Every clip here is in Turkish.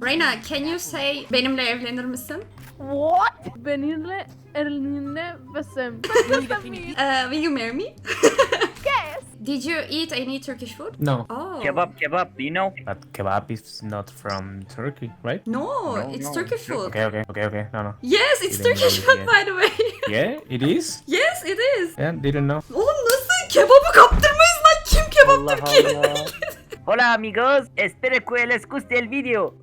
Reyna, can you say benimle evlenir misin? What? Benimle eline besim. Uh, will you marry me? Yes. Did you eat any Turkish food? No, Oh. Kebab, kebab, do you know? but kebab is not from Turkey, right? No, No, it's no, Turkish food. Okay, okay, okay, okay. No, no. Yes, it's Didn't Turkish food by the way. Yeah, it is. yes, it is. Yeah, didn't know. Oğlum nasıl kebabı kaptırmayız lan? Kim ki? Allah. Hola amigos, espero que les guste el video.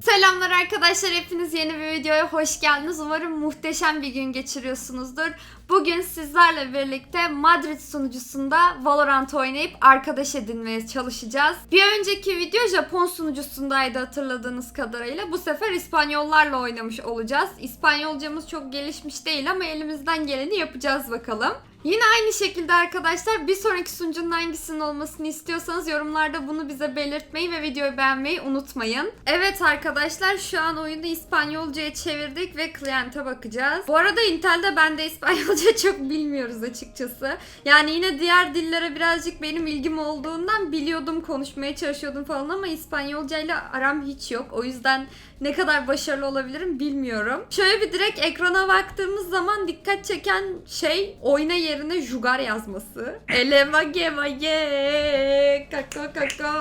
Selamlar arkadaşlar hepiniz yeni bir videoya hoş geldiniz. Umarım muhteşem bir gün geçiriyorsunuzdur. Bugün sizlerle birlikte Madrid sunucusunda Valorant oynayıp arkadaş edinmeye çalışacağız. Bir önceki video Japon sunucusundaydı hatırladığınız kadarıyla. Bu sefer İspanyollarla oynamış olacağız. İspanyolcamız çok gelişmiş değil ama elimizden geleni yapacağız bakalım. Yine aynı şekilde arkadaşlar bir sonraki sunucunun hangisinin olmasını istiyorsanız yorumlarda bunu bize belirtmeyi ve videoyu beğenmeyi unutmayın. Evet arkadaşlar şu an oyunu İspanyolcaya çevirdik ve kliente bakacağız. Bu arada Intel'de ben de İspanyolca çok bilmiyoruz açıkçası. Yani yine diğer dillere birazcık benim ilgim olduğundan biliyordum konuşmaya çalışıyordum falan ama İspanyolca ile aram hiç yok. O yüzden ne kadar başarılı olabilirim bilmiyorum. Şöyle bir direkt ekrana baktığımız zaman dikkat çeken şey oyna yerine jugar yazması. Elema gema ye kako kako.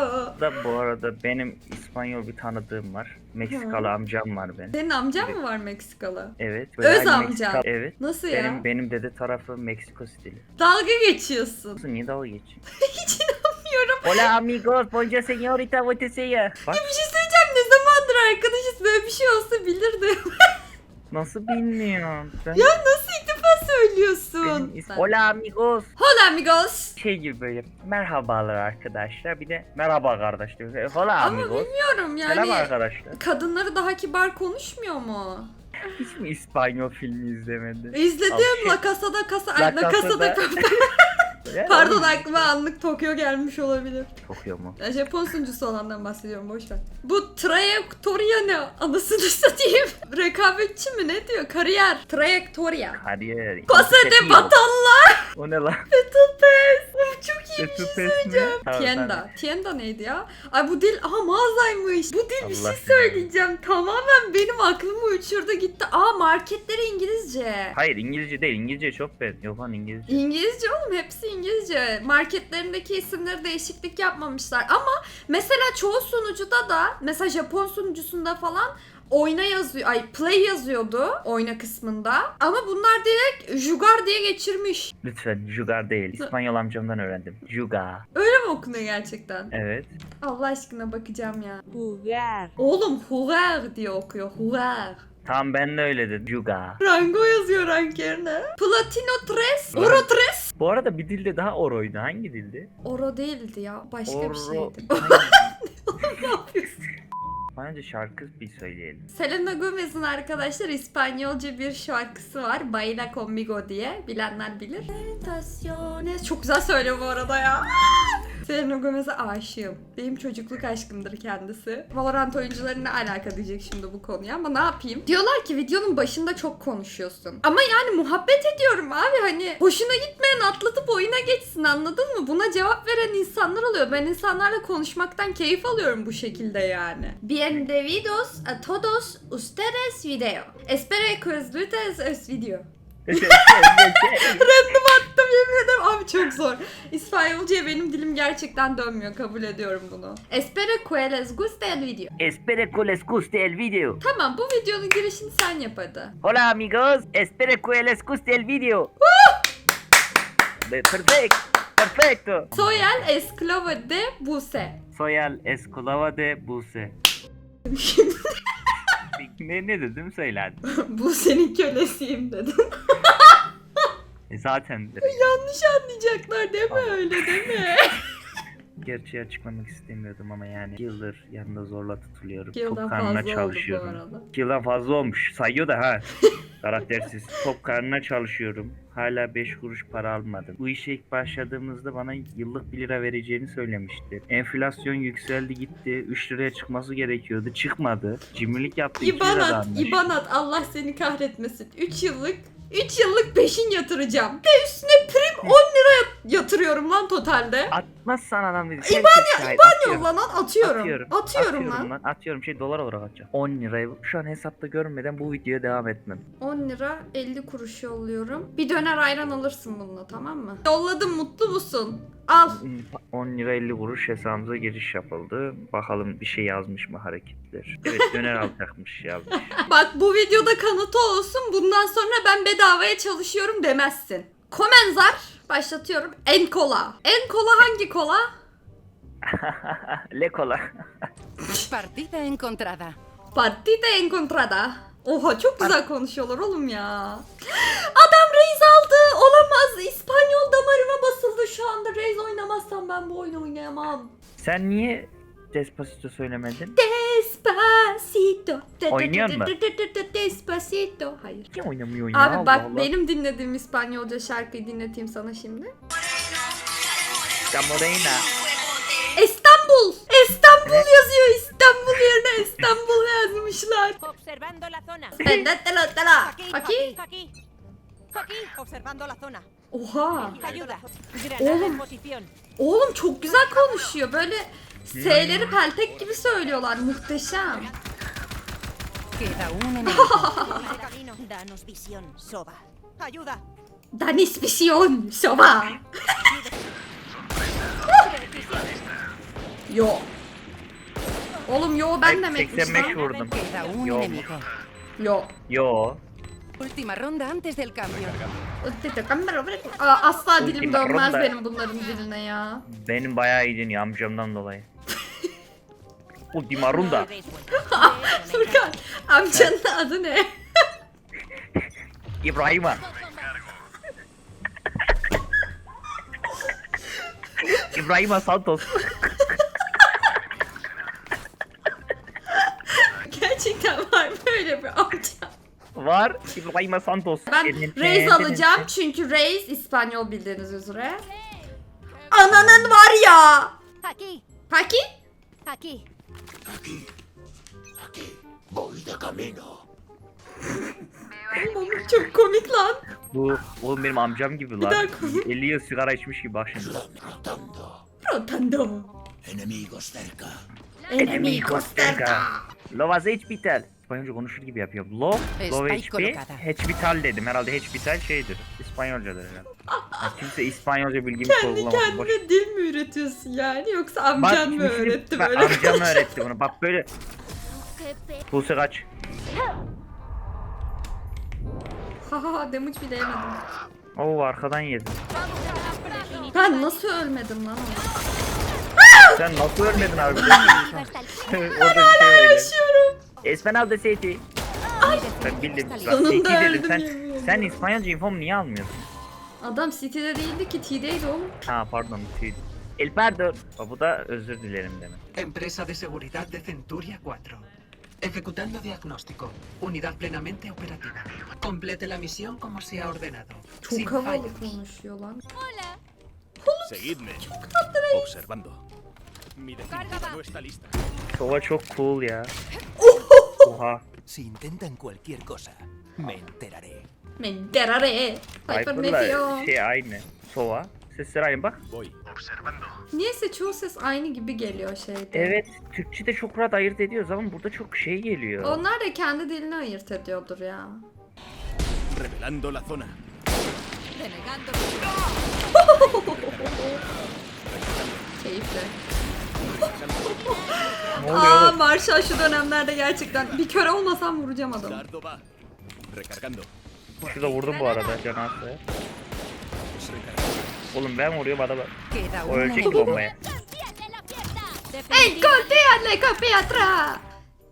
Da bu arada benim İspanyol bir tanıdığım var. Meksikalı amcam var benim. Senin amcan mı var Meksikalı? Evet. Öz amca. Meksika- Evet. Nasıl ya? Benim benim dede tarafı Meksiko stili. Dalga geçiyorsun. Nasıl niye dalga geçiyorsun? Hiç inanmıyorum. Hola amigos, bonjour señorita, here? Bak Bir şey söyleyeceğim ne zamandır arkadaşız böyle bir şey olsa bilirdim. nasıl bilmiyorum. Ben, ya nasıl ilk defa söylüyorsun? benim is- Hola amigos. Hola amigos. Şey gibi böyle merhabalar arkadaşlar. Bir de merhaba kardeş diyor. Hola Ama amigos. bilmiyorum Selam yani. arkadaşlar. Kadınları daha kibar konuşmuyor mu? Hiç mi İspanyol filmi izlemedi? İzledim Abi, La Casa de Casa, ay, La La Casa de Casa Papel. Ya, Pardon aklıma anlık Tokyo gelmiş olabilir. Tokyo mu? Ya Japon sunucusu olandan bahsediyorum boş ver. Bu trajektorya ne? Anasını satayım. Rekabetçi mi ne diyor? Kariyer. Trajektorya. Kariyer. Pasa de batanlar. O ne lan? Pass. Of çok iyi bir şey Pass mi? söyleyeceğim. Tamam, Tienda. Tienda neydi ya? Ay bu dil aha mağazaymış. Bu dil bir Allah şey söyleyeceğim. Tamamen benim aklımı uçurdu gitti. Aa marketleri İngilizce. Hayır İngilizce değil. İngilizce çok ben. Yok lan İngilizce. İngilizce oğlum hepsi İngilizce. Marketlerindeki isimleri değişiklik yapmamışlar. Ama mesela çoğu sunucuda da mesela Japon sunucusunda falan oyna yazıyor, ay play yazıyordu oyna kısmında. Ama bunlar direkt Jugar diye geçirmiş. Lütfen Jugar değil. İspanyol amcamdan öğrendim. Juga. Öyle mi okunuyor gerçekten? Evet. Allah aşkına bakacağım ya. Jugar. Oğlum Huger diye okuyor. Huger. Tam ben de öyle dedim. Juga. Rango yazıyor rank yerine. Platino 3. Oro 3. Bu arada bir dilde daha oroydu. Hangi dildi? Oro değildi ya. Başka bir Oro. şeydi. Hangi- ne yapıyorsun? Bence şarkı bir söyleyelim. Selena Gomez'in arkadaşlar İspanyolca bir şarkısı var. Baila conmigo diye. Bilenler bilir. Çok güzel söylüyor bu arada ya. Selena Gomez'e aşığım. Benim çocukluk aşkımdır kendisi. Valorant oyuncuları ne alaka diyecek şimdi bu konuya ama ne yapayım? Diyorlar ki videonun başında çok konuşuyorsun. Ama yani muhabbet ediyorum abi hani hoşuna gitmeyen atlatıp oyuna geçsin anladın mı? Buna cevap veren insanlar oluyor. Ben insanlarla konuşmaktan keyif alıyorum bu şekilde yani. Bienvenidos a todos ustedes video. Espero que el video. Random attım yemin ederim. Abi çok zor. İspanyolcaya benim dilim gerçekten dönmüyor. Kabul ediyorum bunu. Espero que les guste el video. Espero que les guste el video. Tamam bu videonun girişini sen yap hadi. Hola amigos, espero que les guste el video. Perfecto, perfecto. Soy el esclavo de Buse. Soy el esclava de Buse. ne, ne dedim söyledim. Buse'nin kölesiyim dedim. E zaten Yanlış anlayacaklar değil mi öyle değil mi? Gerçeği açıklamak istemiyordum ama yani yıldır yanında zorla tutuluyorum. Yıldan Top karnına fazla oldu bu çalışıyorum. Yıldan fazla olmuş. Sayıyor da ha. Karaktersiz. Top karnına çalışıyorum. Hala 5 kuruş para almadım. Bu işe ilk başladığımızda bana yıllık 1 lira vereceğini söylemişti. Enflasyon yükseldi gitti. 3 liraya çıkması gerekiyordu. Çıkmadı. Cimrilik yaptı. 2 liradan İbanat, anlaştı. İbanat Allah seni kahretmesin. 3 yıllık 3 yıllık peşin yatıracağım. De üstüne prim 10 lira yatırıyorum lan totalde? Atmazsan adam dedi. İban İban Yolla lan atıyorum. Atıyorum. Atıyorum, lan. lan. Atıyorum şey dolar olarak atacağım. 10 lirayı şu an hesapta görmeden bu videoya devam etmem. 10 lira 50 kuruş yolluyorum. Bir döner ayran alırsın bununla tamam mı? Yolladım mutlu musun? Al. 10 lira 50 kuruş hesabımıza giriş yapıldı. Bakalım bir şey yazmış mı hareketler. Evet döner alacakmış yazmış. Bak bu videoda kanıtı olsun. Bundan sonra ben bedavaya çalışıyorum demezsin. Komenzar başlatıyorum. En kola. En kola hangi kola? Lekola. Partida encontrada. Partida encontrada. Oha çok güzel konuşuyorlar oğlum ya. Adam Reis aldı. Olamaz. İspanyol damarıma basıldı şu anda. Reis oynamazsam ben bu oyunu oynayamam. Sen niye Despacito söylemedin? Despacito. Oynuyor mu? Despacito. Hayır. Kim oynamıyor ya? Abi Allah bak Allah. benim dinlediğim İspanyolca şarkıyı dinleteyim sana şimdi. Camorena. İstanbul. İstanbul yazıyor. İstanbul yerine İstanbul yazmışlar. Observando la zona. Aquí, aquí. Aquí, observando la zona. Oha. Ayuda. Oğlum. Granada en posición. Oğlum çok güzel konuşuyor. Böyle S'leri peltek gibi söylüyorlar. Muhteşem. Queda un enemigo. Ese camino. Danos visión, Soba. Ayuda. Danis Vision. Soba. Yo. Oğlum yo ben demekmiş 85 lan. vurdum. Queda un Yo. enemigo. Yo. Yo. Última ronda antes del cambio. Aa, Asla dilim Ultima dönmez ronda. benim bunların diline ya. Benim bayağı iyi dönüyor amcamdan dolayı. Ultima runda. Furkan amcanın adı ne? İbrahim'a. İbrahim'a Santos. Gerçekten var böyle bir amca. Var. İbrahim'a Santos. Ben Reis alacağım çünkü Reis İspanyol bildiğiniz üzere. Ananın var ya. Aquí, Paki? aquí. Oğlum çok komik lan. Bu oğlum benim amcam gibi lan. daha konuş. 50 yıl sigara içmiş gibi bak şimdi. Rotando. Enemigos cerca. Enemigos cerca. Lova Hospital. İspanyolca konuşur gibi yapıyor. Lo, Lo Spike HP. Hospital dedim. Herhalde Hospital şeydir. İspanyolcadır herhalde. Yani kimse İspanyolca bilgimi Kendi. Boş. kendine dil mi üretiyorsun yani yoksa Bak, amcan mı şimdi- öğretti bak, böyle Amcam öğretti bunu. Bak böyle. Buse kaç. Ha ha ha damage bile yemedim. Oo arkadan yedim. Ben nasıl ölmedim lan? Sen nasıl ölmedin abi? Orada bir şey öyle. Yaşıyorum. Espenal City. Ben bildim. Sonunda dedim. öldüm Sen, yemin sen İspanyolca infom niye almıyorsun? Adam City'de değildi ki T'deydi oğlum. Ha pardon. Tüy. El pardon. Bu da özür dilerim demek. Empresa de seguridad de Centuria 4. Ejecutando diagnóstico. Unidad plenamente operativa. Complete la misión como se ha ordenado. Sin Çok havalı fallos. konuşuyor lan. Seguidme. Observando. Mi defensa no está lista. Sova çok cool ya. Oha. Si intentan cualquier cosa, me enteraré. Menderare. Hyper ne Viper'la diyor? şey aynı. Sova. Sesler aynı bak. Voy. Niyeyse çoğu ses aynı gibi geliyor şeyde. Evet. Türkçe'de çok rahat ayırt ediyoruz ama burada çok şey geliyor. Onlar da kendi dilini ayırt ediyordur ya. Revelando la zona. Denegando. Keyifli. Ne oluyor Aa oğlum? Marshall şu dönemlerde gerçekten bir kör olmasam vuracağım adamı. Dardo va. Recargando. Şurada vurdum bu arada Canas'ı. Oğlum ben vuruyorum adama. Queda O un ölecek enemigo. bombaya. Encontrarle copiatra.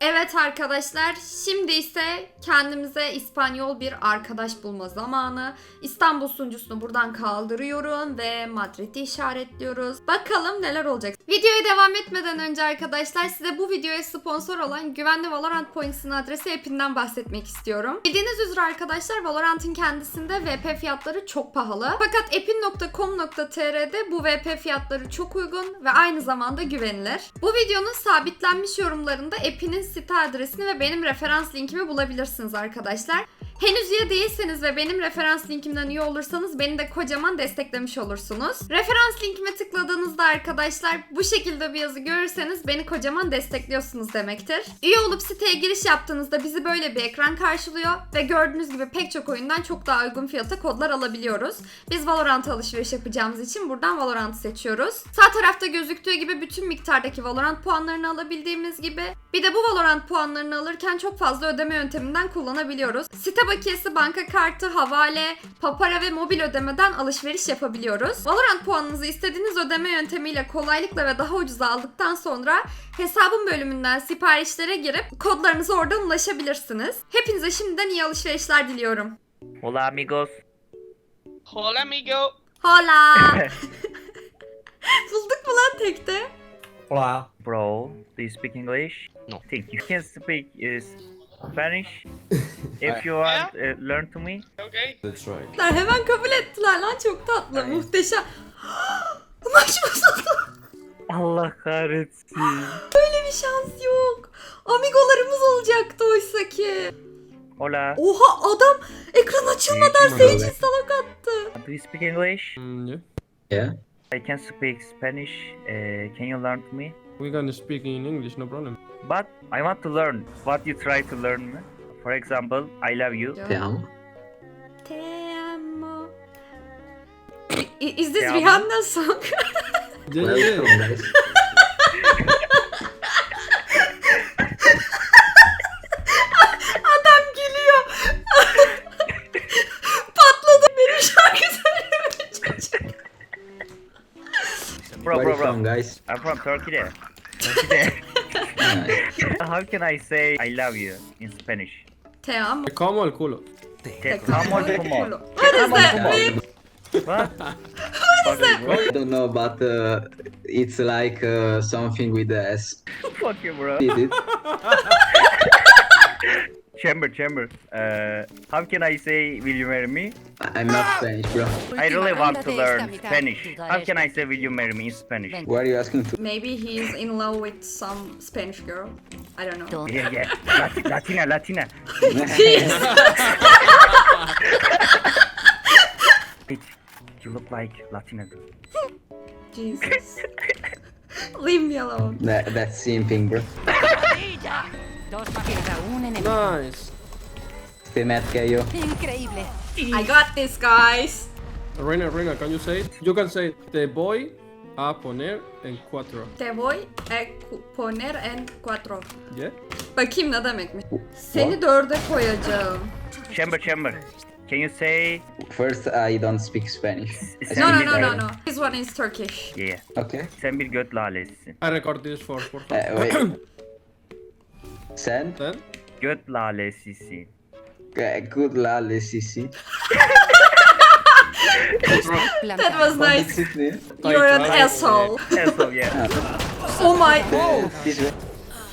Evet arkadaşlar şimdi ise kendimize İspanyol bir arkadaş bulma zamanı. İstanbul sunucusunu buradan kaldırıyorum ve Madrid'i işaretliyoruz. Bakalım neler olacak. Videoya devam etmeden önce arkadaşlar size bu videoya sponsor olan güvenli Valorant Points'in adresi app'inden bahsetmek istiyorum. Bildiğiniz üzere arkadaşlar Valorant'ın kendisinde VP fiyatları çok pahalı. Fakat app'in.com.tr'de bu VP fiyatları çok uygun ve aynı zamanda güvenilir. Bu videonun sabitlenmiş yorumlarında app'inin site adresini ve benim referans linkimi bulabilirsiniz arkadaşlar. Henüz üye değilseniz ve benim referans linkimden üye olursanız beni de kocaman desteklemiş olursunuz. Referans linkime tıkladığınızda arkadaşlar bu şekilde bir yazı görürseniz beni kocaman destekliyorsunuz demektir. Üye olup siteye giriş yaptığınızda bizi böyle bir ekran karşılıyor ve gördüğünüz gibi pek çok oyundan çok daha uygun fiyata kodlar alabiliyoruz. Biz Valorant alışveriş yapacağımız için buradan Valorant'ı seçiyoruz. Sağ tarafta gözüktüğü gibi bütün miktardaki Valorant puanlarını alabildiğimiz gibi bir de bu Valorant puanlarını alırken çok fazla ödeme yönteminden kullanabiliyoruz. Site bakiyesi, banka kartı, havale, papara ve mobil ödemeden alışveriş yapabiliyoruz. Valorant puanınızı istediğiniz ödeme yöntemiyle kolaylıkla ve daha ucuza aldıktan sonra hesabın bölümünden siparişlere girip kodlarınıza oradan ulaşabilirsiniz. Hepinize şimdiden iyi alışverişler diliyorum. Hola amigos. Hola, amigo. Hola! Bulduk mu lan tekte? Hola. Bro, do you speak English? No. Think you can speak uh, Spanish? If you want, uh, learn to me. Okay. Lan hemen kabul ettiler lan çok tatlı, muhteşem. Maç. Allah kahretsin. Böyle bir şans yok. Amigolarımız olacaktı oysa ki. Hola. Oha adam ekran açılmadan Sage salak attı. Do you speak English? Mm, yeah. Yeah. I can speak Spanish. Uh, can you learn to me? We can speak in English, no problem. But I want to learn what you try to learn. For example, I love you. Te amo. Te amo. I- Is this Te amo. Rihanna song? Yeah, yeah, yeah. Welcome, guys. Adam gülüyor. Patladı benim şarkı. Bro, Where bro, you from, bro. guys? I'm from Turkey. Turkey. there. Nice. How can I say I love you in Spanish? Te amo. Te como el culo. Te amo el culo. What is that mean? What? What is that? I don't know, but uh, it's like uh, something with the S. Fuck you, bro. Did it? Chamber, chamber. Uh, how can I say will you marry me? I- I'm not Spanish, bro. I really want to learn. Spanish. How can. I say will you marry me in Spanish? Ven. Where are you asking to? Maybe he's in love with some Spanish girl. I don't know. Yeah, yeah. Lat- Latina, Latina. Bitch, you look like Latina girl. Jesus. Leave me alone. That, that's simping, bro. Dos pa- Queda un enemigo. Nice. Still mad KO. Increíble. I got this, guys. Reina, Reina, can you say it? You can say te voy a poner en cuatro. Te voy a poner en cuatro. Yeah? Bakayım ne demekmiş. Seni dörde koyacağım. Chamber, chamber. Can you say First, I don't speak Spanish. I No, no, speak no, no, no. This one is Turkish. yeah? Okay. Sen bir göt lalesisin. I record this for, for Uh, wait. Send. Then? Göt lalesisin. Uh, good lale, Sisi. That was nice. You're an asshole. Yeah, so yeah. Oh my. This way.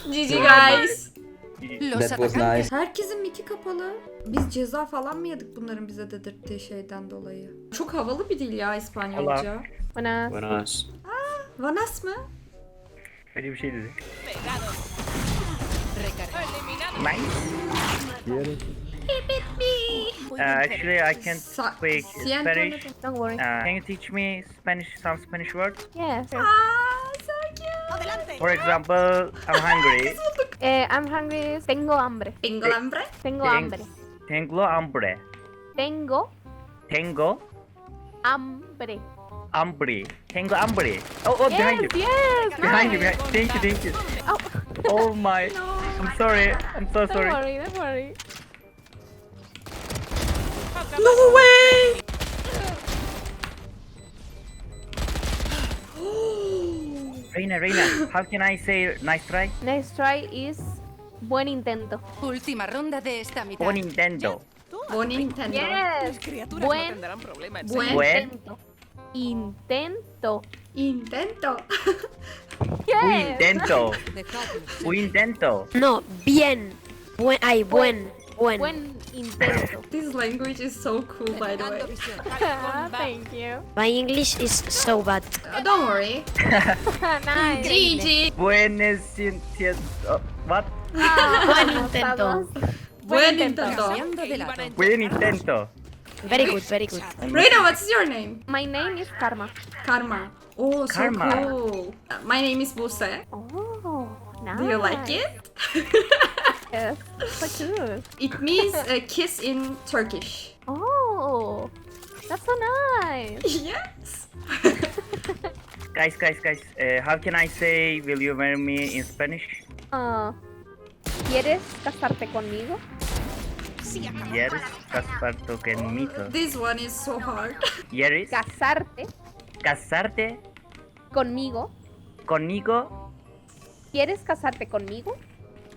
GG guys. Los That was nice. Herkesin miti kapalı. Biz ceza falan mı yedik bunların bize dedirttiği şeyden dolayı? Çok havalı bir dil ya İspanyolca. Buenas. Vanas mı? Öyle bir şey dedi. Recargados. Nice. Uh, actually, I can't Sa- speak siento Spanish. no- Don't worry. Uh, can you teach me Spanish, some Spanish words? Yeah. sure. Aa, so cute. For example, I'm hungry. Eh, I'm hungry. Tengo hambre. Bingo hambre. Tengo Ten- hambre. Tengo hambre. Tengo Tengo hambre. hambre. Tengo hambre. Oh, oh, behind you. Yes, Behind you, nice. behind Thank you, thank you. Oh, Oh my. I'm sorry. I'm so don't sorry. worry, don't worry. No way. Reina, Reina, how can I say nice try? Next try is buen intento. Última ronda de esta mitad. Buen Nintendo. Bon Nintendo. Yes. Buen, Buen Buen. intento. Intento. Intento. Un intento. Un intento. No, bien. Buen, ay, buen, buen. Buen intento. This language is so cool, by the way. Thank you. My English is so bad. Uh, don't worry. nice. GG. Buenos intento. What? Ah, Buen intento. vamos. Buen intento. intento. De lado. Buen intento. Very good, very good. Reina, what's your name? My name is Karma. Karma. Oh, so Karma. cool. My name is Buse. Oh, nice. Do you like it? Yes, so good. It means a kiss in Turkish. Oh, that's so nice. Yes. Guys, guys, guys. uh, how can I say will you marry me in Spanish? Ah, ¿Quieres casarte conmigo? Yeris casarte conmigo. This one is so hard. Yeris Casarte casarte conmigo. conmigo. ¿Quieres casarte conmigo?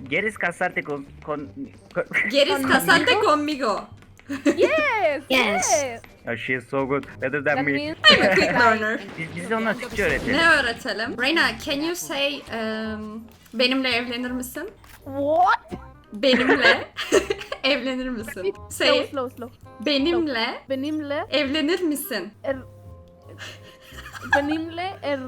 ¿Quieres casarte con, con, con- ¿Quieres casarte conmigo? Yes. Yes. Oh, she's so good. Better than That me. I'm a quick learner. Biz, ona öğretelim. Ne öğretelim? Reina, can you say um, benimle evlenir misin? what? Benimle evlenir misin? Slow, Say slow, slow. benimle Benimle evlenir misin? er Benimle er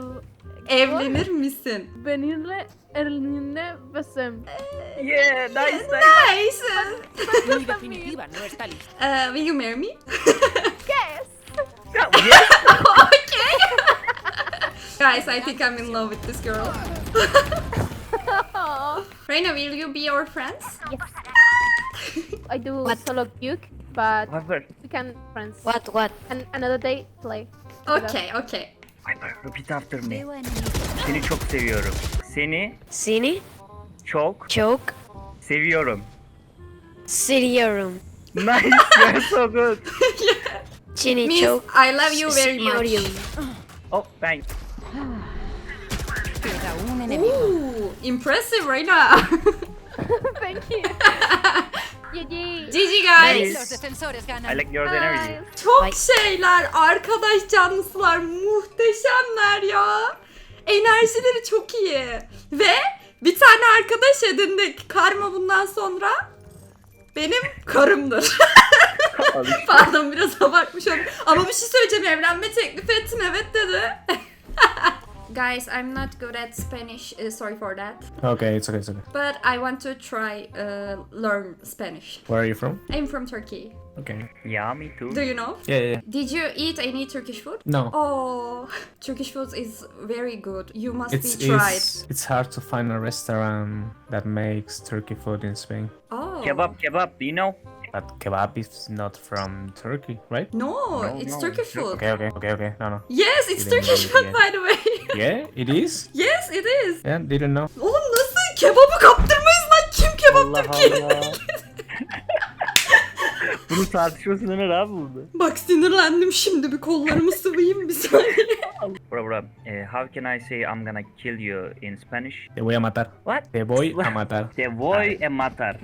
Evlenir misin? Benimle erline besem. Yeah, nice, nice. Nice. Mi definitiva no está lista. Uh, will you marry me? Yes. Yes. okay. Guys, I think I'm in love with this girl. Oh, Reina, will you be our friends? I do What? solo duke, but Viper, we can friends. What, what? And another day play. Okay, okay. Viper, repeat after me. Veo enemigos. Seni çok seviyorum. Seni Cine, çok choke, seviyorum. Siriorum. Nice, you're so good. Chini Miss, choke, I love you very Siriorium. much. Oh, thanks. Queda un enemigo. Ooh, impressive, Reina. Thank you. GG. GG guys. Los defensores ganan. I like yours energy. Çok şeyler arkadaş canlısılar muhteşemler ya. Enerjileri çok iyi. Ve bir tane arkadaş edindik. Karma bundan sonra benim karımdır. Pardon biraz abartmış oldum. Ama bir şey söyleyeceğim evlenme teklif ettim evet dedi. Guys, I'm not good at Spanish. uh, sorry for that. Okay, it's okay, it's okay. But I want to try uh, learn Spanish. Where are you from? I'm from Turkey. Okay. Yeah, me too. Do you know? Yeah, yeah. yeah. Did you eat any Turkish food? No. Oh, Turkish food is very good. You must It's, be tried. it's it's hard to find a restaurant that makes turkey food in Spain. Oh. Kebab, kebab, do you know? But kebab is not from Turkey, right? No, No, it's no, Turkish food. Okay, okay, okay, okay. No, no. Yes, it's Didn't Turkish it, food yeah. by the way. Yeah, it is. yes, it is. Yeah, didn't know. Oğlum nasıl kebabı kaptırmayız lan? Kim kebap Allah Türkiye'de? Bunu tartışmasına ne abi burada? Bak sinirlendim şimdi bir kollarımı sıvayım bir saniye. Bro, bro, eh, how can I say I'm gonna kill you in Spanish? Te voy a matar. What? Te voy a matar. Te voy a matar.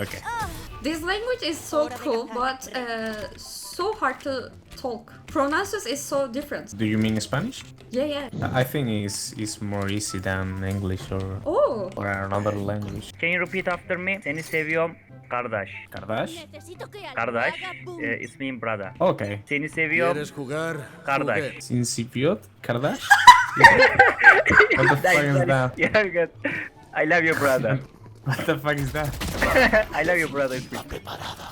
Okay. This language is so cool but uh, so hard to talk. Pronunciation is so different. Do you mean Spanish? Yeah, yeah. I think it's it's more easy than English or Oh. or another language. Can you repeat after me? Seni seviyorum kardeş. Kardash? Kardeş, eh, ismim brother. Okay. Seni seviyorum jugar? kardeş. Sinsipiot? Kardash? what the fuck is that? Yeah, good. I love you brother. What the fuck is that? I love you brother.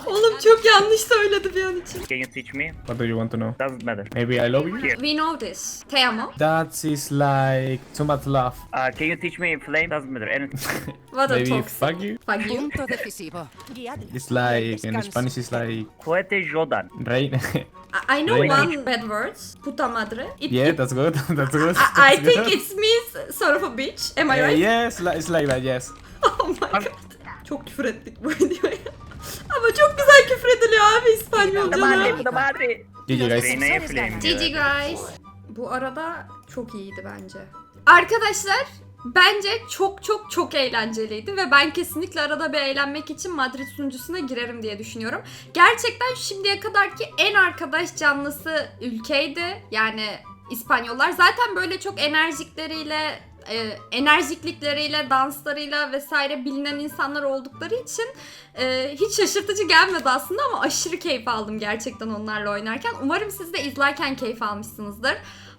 Oğlum çok yanlış söyledi bir an için. Can you teach me? What do you want to know? Doesn't matter. Maybe I love you? Here. We know this. Te amo. That is like too much love. Uh, can you teach me flame? Doesn't matter. Anything. What a Maybe talk. fuck you? Fuck you. Punto decisivo. It's like in Spanish it's like Cohete Jodan. rain. I I know Right. one bad words. Puta madre. It, yeah, it- that's good. that's good. I, I That's think good. it means son of a bitch. Am I Uh, right? yes, li- it's like that. Yes. Oh my god. Çok küfür ettik bu videoya. Ama çok güzel küfür ediliyor abi madre. GG guys. GG guys. Bu arada çok iyiydi bence. Arkadaşlar bence çok çok çok eğlenceliydi ve ben kesinlikle arada bir eğlenmek için Madrid sunucusuna girerim diye düşünüyorum. Gerçekten şimdiye kadarki en arkadaş canlısı ülkeydi. Yani İspanyollar zaten böyle çok enerjikleriyle e, enerjiklikleriyle, danslarıyla vesaire bilinen insanlar oldukları için e, hiç şaşırtıcı gelmedi aslında ama aşırı keyif aldım gerçekten onlarla oynarken. Umarım siz de izlerken keyif almışsınızdır.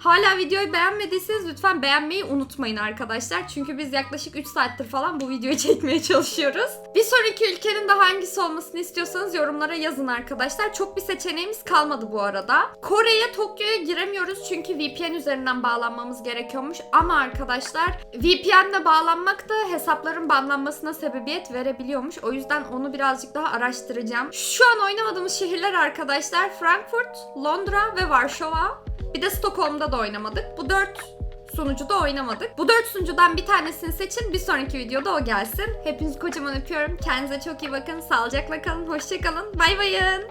Hala videoyu beğenmediyseniz lütfen beğenmeyi unutmayın arkadaşlar. Çünkü biz yaklaşık 3 saattir falan bu videoyu çekmeye çalışıyoruz. Bir sonraki ülkenin de hangisi olmasını istiyorsanız yorumlara yazın arkadaşlar. Çok bir seçeneğimiz kalmadı bu arada. Kore'ye, Tokyo'ya giremiyoruz çünkü VPN üzerinden bağlanmamız gerekiyormuş. Ama arkadaşlar VPN'le bağlanmak da hesapların banlanmasına sebebiyet verebiliyormuş. O yüzden onu birazcık daha araştıracağım. Şu an oynamadığımız şehirler arkadaşlar Frankfurt, Londra ve Varşova. Bir de Stockholm'da da oynamadık. Bu dört sunucuda oynamadık. Bu dört sunucudan bir tanesini seçin. Bir sonraki videoda o gelsin. Hepinizi kocaman öpüyorum. Kendinize çok iyi bakın. Sağlıcakla kalın. Hoşçakalın. Bay bayın.